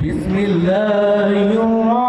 بسم الله الرحمن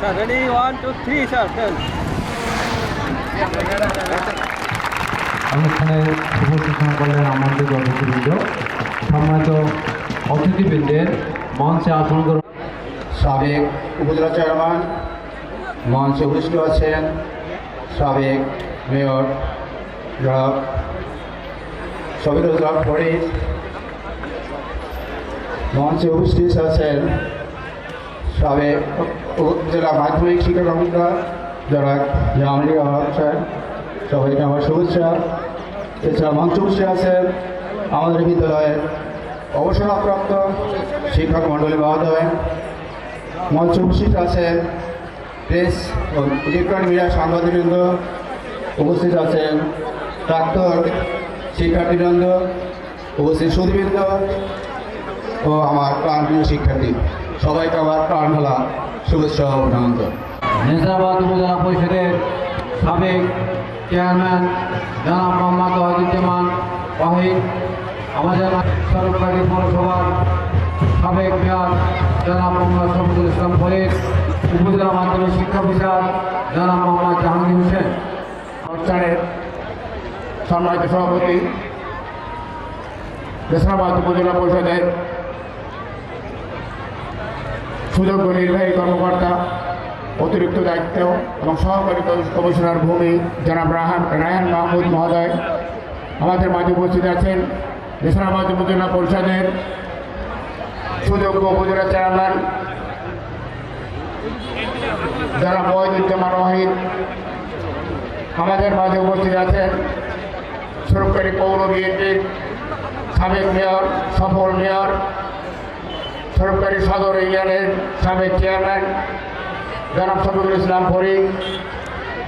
sir ready one two three sir চল অনুষ্ঠানে সূচনা করলেন আমাদের অতিথিবৃন্দ সম্মানিত অতিথিবৃন্দের মঞ্চে আসন গ্রহণ সাবেক উপজেলা চেয়ারম্যান, মঞ্চে উপস্থিত আছেন সাবেক মেয়র জনাব সবিরুজ্জামান ফরিদ। মঞ্চে উপস্থিত আছেন সাবেক উপজেলা মাধ্যমিক শিক্ষা কর্মকর্তা যারা আহমদ স্যার, সবাইকে আমার শুভেচ্ছা। এছাড়া মঞ্চে আছেন আমাদের বিদ্যালয়ের অবসরপ্রাপ্ত শিক্ষক মণ্ডলী মহোদয়। মঞ্চে আছেন প্রেস ও ইলেকট্রনিক মিডিয়া সাংবাদিকবৃন্দ। উপস্থিত আছেন প্রাক্তন শিক্ষার্থীবৃন্দ, উপস্থিত সুদীবৃন্দ ও আমার প্রাণপ্রিয় শিক্ষার্থী। সবাইকে আমার প্রাণ ঢালা শুভেচ্ছা অভিনন্দন। নেশাবাদ উপজেলা পরিষদের সাবেক চেয়ারম্যান জনাব মোহাম্মদ ওয়াহিদুজ্জামান ওয়াহিদ আমাদের সরকারি পৌরসভার সাবেক মেয়র জনাব মোহাম্মদ শফিকুল ইসলাম ফরিদ উপজেলা মাধ্যমিক শিক্ষা অফিসার জনাব মোহাম্মদ জাহাঙ্গীর হোসেন। অনুষ্ঠানের সম্মানিত সভাপতি দেশনাবাদ উপজেলা পরিষদের সুযোগ্য নির্বাহী কর্মকর্তা, অতিরিক্ত দায়িত্ব এবং সহকারী কমিশনার ভূমি জনাব রাহান, রায়ান মাহমুদ মহোদয়। আমাদের মাঝে উপস্থিত আছেন দেশনাবাদ উপজেলা পরিষদের সুযোগ্য উপজেলা চেয়ারম্যান জনাব ওয়াহিদুজ্জামান ওয়াহিদ। আমাদের মাঝে উপস্থিত আছেন সরকারি পৌর বিএনপির সাবেক মেয়র, সফল মেয়র সরকারি সদর ইউনিয়নের সাবেক চেয়ারম্যান জনাব শফিকুল ইসলাম ফরিদ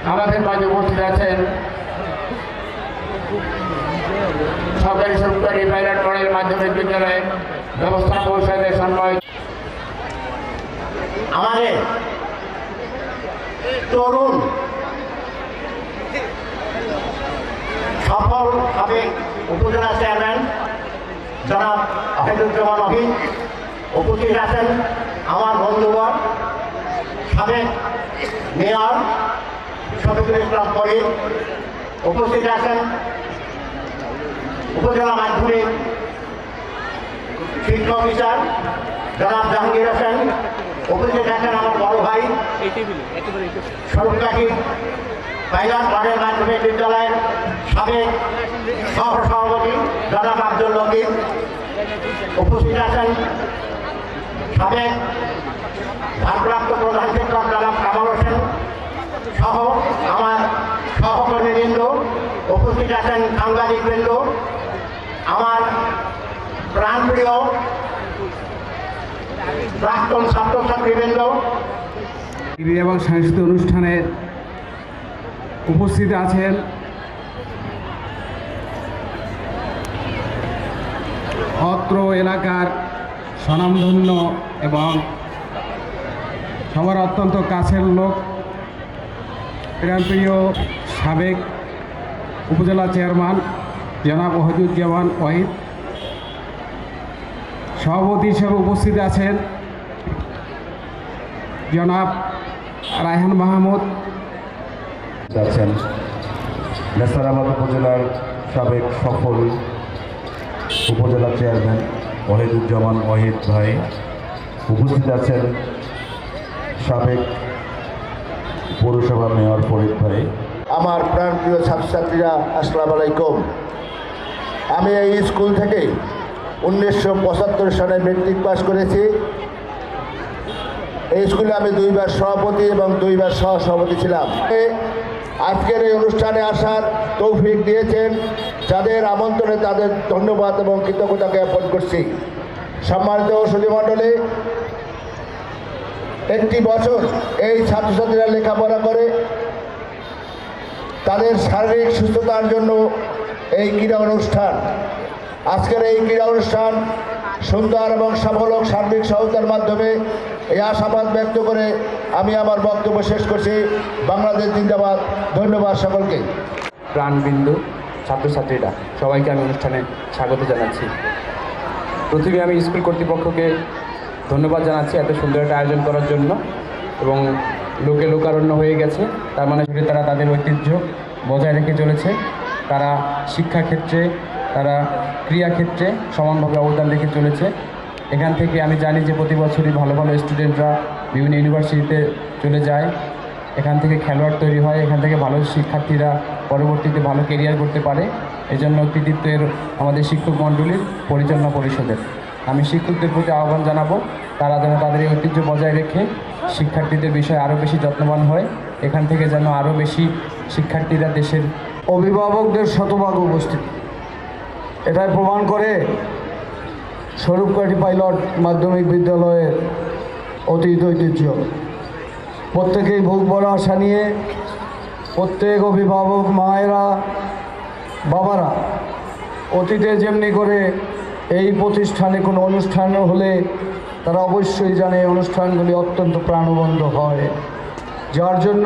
আমাদের মাঝে উপস্থিত আছেন সরকারি সরকারি পাইলট মডেল মাধ্যমিক বিদ্যালয়ে ব্যবস্থা পরিষদের সম্মানিত আমাদের তরুণ সফল সাবেক উপজেলা চেয়ারম্যান জনাব আহিদুজ্জামান অহিদ উপস্থিত আছেন আমার বন্ধুগণ, সাবেক মেয়র শফিকুল ইসলাম করিম উপস্থিত আছেন উপজেলা মাধ্যমিক শিক্ষা অফিসার জনাব জাহাঙ্গীর হোসেন, উপস্থিত আছেন আমার বড় ভাই, স্বরূপকাঠি পাইলট মডেল মাধ্যমিক বিদ্যালয়ের সাবেক সহ সভাপতি জনাব আব্দুল লকিব উপস্থিত আছেন সাবেক ভারপ্রাপ্ত প্রধান কামাল হোসেন সহ আমার আমার প্রাণপ্রিয় প্রাক্তন এবং সাংস্কৃতিক অনুষ্ঠানে উপস্থিত আছেন অত্র এলাকার স্বনামধন্য এবং সবার অত্যন্ত কাছের লোক। প্রিয় সাবেক উপজেলা চেয়ারম্যান জনাব ওহিদুজ্জামান ওয়াহিদ সভাপতি হিসেবে উপস্থিত আছেন জনাব রায়হান মাহমুদ। আছেন নেসারাবাদ উপজেলার সাবেক সফল উপজেলা চেয়ারম্যান। ওহিদুজ্জামান ওহিদ ভাই উপস্থিত আছেন সাবেক পৌরসভা মেয়র ফরিদ ভাই। আমার প্রাণপ্রিয় ছাত্রছাত্রীরা, আসসালাম আলাইকুম। আমি এই স্কুল থেকে উনিশশো পঁচাত্তর সালে মেট্রিক পাস করেছি। এই স্কুলে আমি দুইবার সভাপতি এবং দুইবার সহ সভাপতি ছিলাম। আজকের এই অনুষ্ঠানে আসার তৌফিক দিয়েছেন। যাদের আমন্ত্রণে তাদের ধন্যবাদ এবং কৃতজ্ঞতা জ্ঞাপন করছি। সম্মানিত সুধীমণ্ডলী একটি বছর এই ছাত্রছাত্রীরা লেখাপড়া করে, তাদের শারীরিক সুস্থতার জন্য এই ক্রীড়া অনুষ্ঠান। আজকের এই ক্রীড়া অনুষ্ঠান সুন্দর এবং সফল ও সার্বিক সহায়তার মাধ্যমে এই আশাবাদ ব্যক্ত করে আমি আমার বক্তব্য শেষ করছি। বাংলাদেশ জিন্দাবাদ। ধন্যবাদ সকলকে। প্রাণবিন্দু, ছাত্রছাত্রীরা, সবাইকে আমি অনুষ্ঠানে স্বাগত জানাচ্ছি। প্রথমে আমি স্কুল কর্তৃপক্ষকে ধন্যবাদ জানাচ্ছি এত সুন্দর একটা আয়োজন করার জন্য এবং লোকে লোকারণ্য হয়ে গেছে। তার মানে তারা তাদের ঐতিহ্য বজায় রেখে চলেছে। তারা শিক্ষাক্ষেত্রে, তারা ক্রিয়াক্ষেত্রে সমানভাবে অবদান রেখে চলেছে। এখান থেকে আমি জানি যে প্রতি বছরই ভালো ভালো স্টুডেন্টরা বিভিন্ন ইউনিভার্সিটিতে চলে যায়। এখান থেকে খেলোয়াড় তৈরি হয়। এখান থেকে ভালো শিক্ষার্থীরা পরবর্তীতে ভালো কেরিয়ার করতে পারে। এজন্য কৃতিত্বের আমাদের শিক্ষক মণ্ডলীর পরিচালনা পরিষদের। আমি শিক্ষকদের প্রতি আহ্বান জানাব, তারা যেন তাদের এই ঐতিহ্য বজায় রেখে শিক্ষার্থীদের বিষয়ে আরও বেশি যত্নবান হয়। এখান থেকে যেন আরও বেশি শিক্ষার্থীরা দেশের অভিভাবকদের শতভাগ উপস্থিত। এটাই প্রমাণ করে স্বরূপকাঠি পাইলট মাধ্যমিক বিদ্যালয়ের অতীত ঐতিহ্য? প্রত্যেকেই ভোগ বড় আশা নিয়ে প্রত্যেক অভিভাবক মায়েরা, বাবারা, অতীতে যেমনি করে এই প্রতিষ্ঠানে কোনো অনুষ্ঠান হলে তারা অবশ্যই জানে এই অনুষ্ঠানগুলি অত্যন্ত প্রাণবন্ত হয়। যার জন্য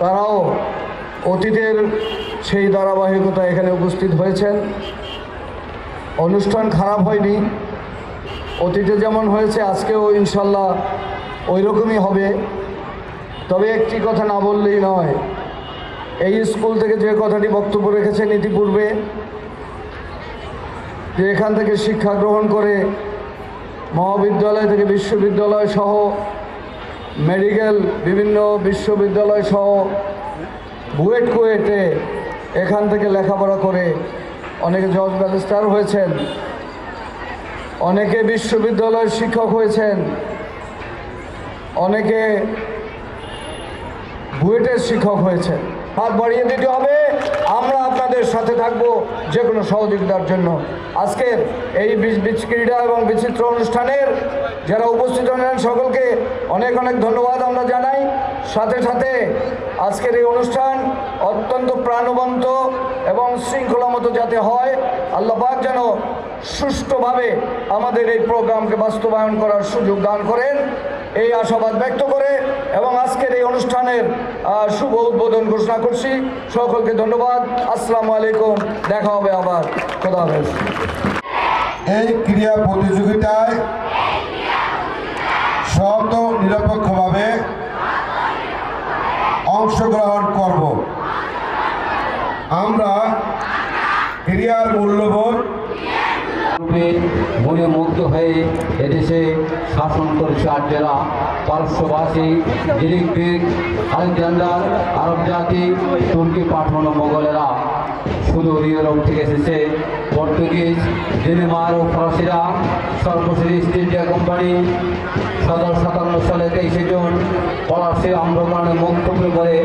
তারাও অতীতের সেই ধারাবাহিকতা এখানে উপস্থিত হয়েছেন। অনুষ্ঠান খারাপ হয়নি। অতীতে যেমন হয়েছে, আজকেও ইনশাল্লাহ ওই রকমই হবে। তবে একটি কথা না বললেই নয়, এই স্কুল থেকে যে কথাটি বক্তব্য রেখেছেন ইতিপূর্বে, যে এখান থেকে শিক্ষা গ্রহণ করে মহাবিদ্যালয় থেকে বিশ্ববিদ্যালয় সহ মেডিকেল, বিভিন্ন বিশ্ববিদ্যালয় সহ বুয়েট কুয়েটে এখান থেকে লেখাপড়া করে অনেকে জজ ব্যারিস্টার হয়েছেন। অনেকে বিশ্ববিদ্যালয়ের শিক্ষক হয়েছেন। অনেকে বুয়েটের শিক্ষক হয়েছেন। হাত বাড়িয়ে দিতে হবে। আমরা আপনাদের সাথে থাকব যে কোনো সহযোগিতার জন্য। আজকের এই ক্রীড়া এবং বিচিত্র অনুষ্ঠানের যারা উপস্থিত হলেন সকলকে অনেক অনেক ধন্যবাদ আমরা জানাই। সাথে সাথে আজকের এই অনুষ্ঠান অত্যন্ত প্রাণবন্ত এবং শৃঙ্খলা মতো যাতে হয় আল্লাপাক যেন সুষ্ঠুভাবে আমাদের এই প্রোগ্রামকে বাস্তবায়ন করার সুযোগ দান করেন। এই আশাবাদ ব্যক্ত করে এবং আজকের এই অনুষ্ঠানের শুভ উদ্বোধন ঘোষণা করছি। সকলকে ধন্যবাদ। আসসালামু আলাইকুম। দেখা হবে আবার। খোদা হাফেজ। এই ক্রীড়া প্রতিযোগিতায় শত নিরপেক্ষভাবে অংশগ্রহণ করব। আমরা ক্রিয়ার মূল্যবোধ রূপে মনে মুগ্ধ হয়ে এদেশে শাসন করেছে আর জেলা পার্শ্ববাসী গ্রিক গ্রিক আলেকজান্ডার আরব জাতি তুর্কি পাঠানো মোগলেরা। শুধু ইউরোপ থেকে এসেছে। পর্তুগিজ ডেনমার্ক ও ফরাসিরা সর্বশেষ ইস্ট ইন্ডিয়া কোম্পানি। সতেরো সাতান্ন সালে তেইশে জুন পলাশে আম্রগ্রহণে মুক্তপুর করে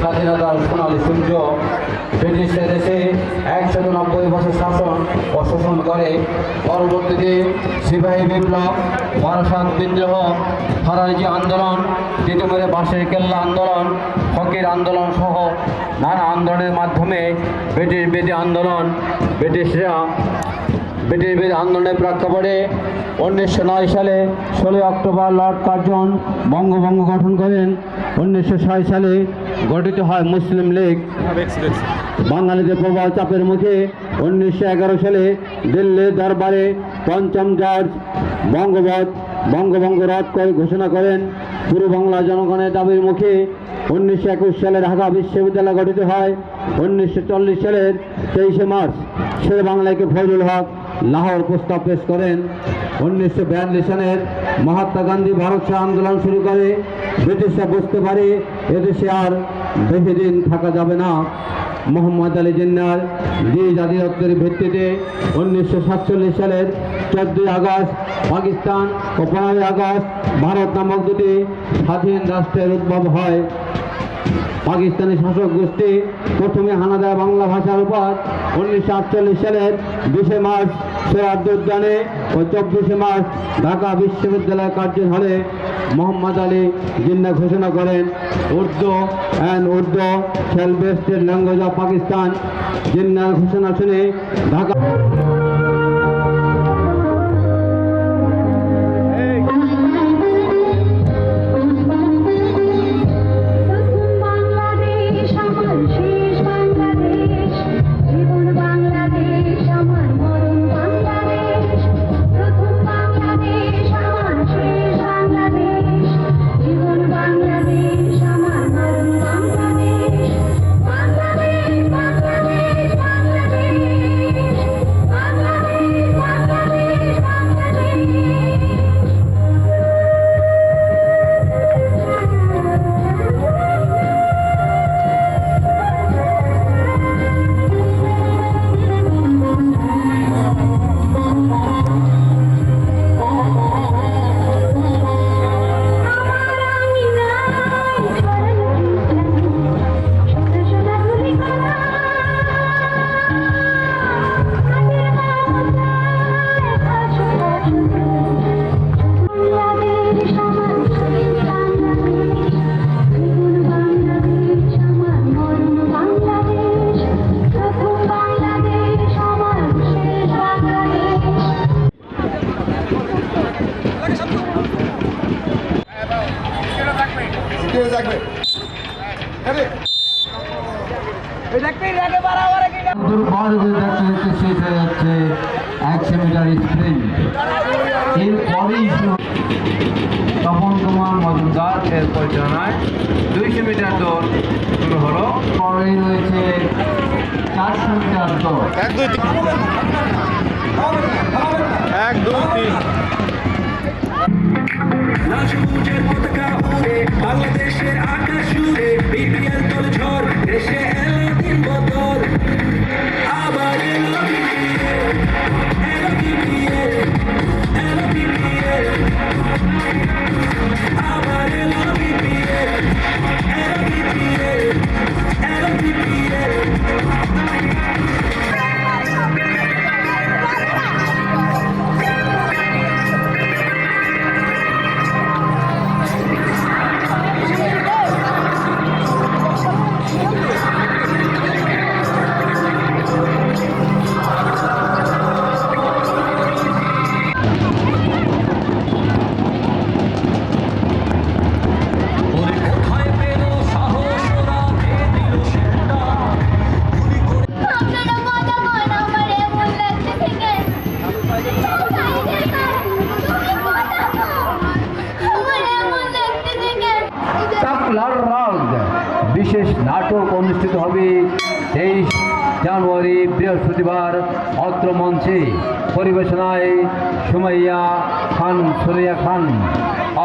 স্বাধীনতার সোনালী সূর্য। ব্রিটিশরা দেশে একশো নব্বই বছর শাসন ও শোষণ করে। পরবর্তীতে সিপাহী বিপ্লব বারাসাত বিদ্রোহ ফরাজি আন্দোলন তিতুমিরে বাঁশের কেল্লা আন্দোলন, ফকির আন্দোলন সহ নানা আন্দোলনের মাধ্যমে ব্রিটিশ বিরোধী আন্দোলন ব্রিটিশরা ব্রিটিশ বিরোধী আন্দোলনের প্রেক্ষাপটে উনিশশো নয় সালে ষোলোই অক্টোবর লর্ড কার্জন বঙ্গভঙ্গ গঠন করেন। উনিশশো ছয় সালে গঠিত হয় মুসলিম লীগ। বাঙালিদের প্রবল চাপের মুখে উনিশশো এগারো সালে দিল্লির দরবারে পঞ্চম জর্জ বঙ্গবধ, বঙ্গভঙ্গ রদ করে ঘোষণা করেন। পূর্ব বাংলা জনগণের দাবির মুখে উনিশশো একুশ সালে ঢাকা বিশ্ববিদ্যালয় গঠিত হয়। উনিশশো চল্লিশ সালের তেইশে মার্চ শের বাংলাকে ফজলুল হক লাহোর প্রস্তাব পেশ করেন। উনিশশো বিয়াল্লিশ সালের মহাত্মা গান্ধী ভারত ছাড় আন্দোলন শুরু করে। ব্রিটিশরা বুঝতে পারে এদেশে আর বেশি দিন থাকা যাবে না। মোহাম্মদ আলী জিন্নার দ্বি জাতীয়ত্বের ভিত্তিতে উনিশশো সাতচল্লিশ সালের চোদ্দই আগস্ট পাকিস্তান ও পনেরোই আগস্ট ভারত নামক দুটি স্বাধীন রাষ্ট্রের উদ্ভব হয়। পাকিস্তানি শাসক গোষ্ঠী প্রথমে হানা দেয় বাংলা ভাষার উপর উনিশশো আটচল্লিশ সালের বিশে মার্চ সোয়ার্দ উদ্যানে ও চব্বিশে মার্চ ঢাকা বিশ্ববিদ্যালয় কার্যের হলে মোহাম্মদ আলী জিন্না ঘোষণা করেন, Urdu and Urdu shall bested language of Pakistan জিন্নার ঘোষণা শুনে ঢাকা তপন কুমার মজুমদার এর পরিচালনায় দুইশো মিটার দৌড় শুরু হলো। পরেই রয়েছে চারশো মিটার দৌড় এক দুই তিন এক দুই তিন। রাজপুতের পতাকা উড়ে বাংলাদেশের আকাশ জুড়ে বিপিএল তোলে ঝড় দেশে এলো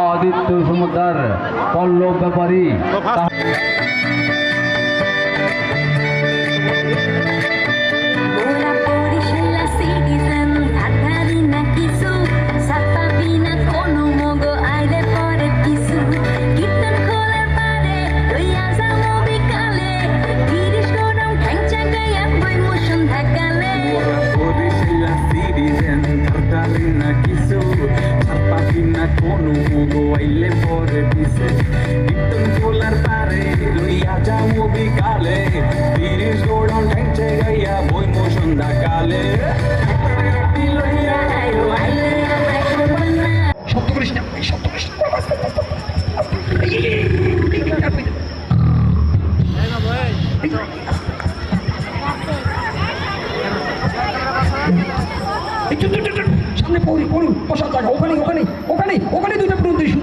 আদিত্য সমুদার পল্লব ব্যাপারী। Ora tapati na kono mugo aile pore pise. Kitten kolar pare,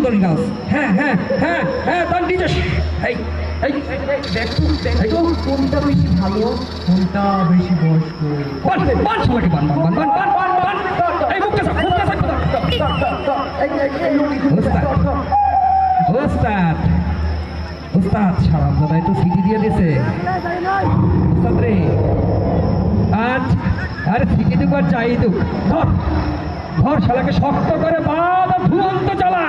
সুন্দরী নাচ হ্যাঁ হ্যাঁ হ্যাঁ হ্যাঁ তার এই কোনটা বেশি ভালো? কোনটা বেশি বয়স্ক? বান বান সবাইকে বান বান বান বান বান বান। বান এই মুখটা সাপ মুখটা সাপ ওস্তাদ ওস্তাদ ওস্তাদ সারাম দাদাই তো সিটি দিয়ে দিছে। ওস্তাদ রে। আজ আরে সিটি দুক আর চাই দুক ধর ধর শালাকে শক্ত করে বাদ ধুয়ন্ত চালা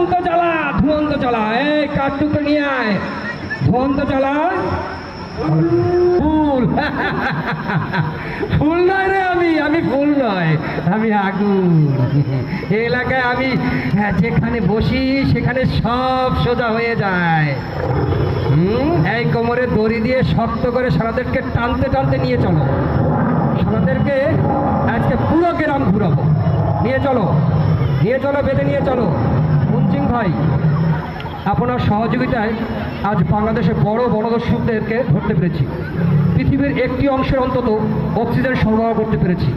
ধুয়ন্ত চালা ধুয়ন্ত চালা এই কাঠটুকু নিয়ে আয়। ধুয়ন্ত চালা ফুল। ফুল নয় রে আমি আমি ফুল নয় আমি আগুন। এলাকায় আমি হ্যাঁ, যেখানে বসি সেখানে সব সোজা হয়ে যায়। হুম? এই কোমরে দড়ি দিয়ে শক্ত করে সারাদেরকে টানতে টানতে নিয়ে চলো। সারাদেরকে আজকে পুরো গ্রাম ঘুরাবো। নিয়ে চলো। নিয়ে চলো বেঁধে নিয়ে চলো। ভাই, আপনার সহযোগিতায় আজ বাংলাদেশে বড় বনদস্যুদেরকে ধরতে পেরেছি। পৃথিবীর একটি অংশের অন্তত অক্সিজেন সরবরাহ করতে পেরেছি।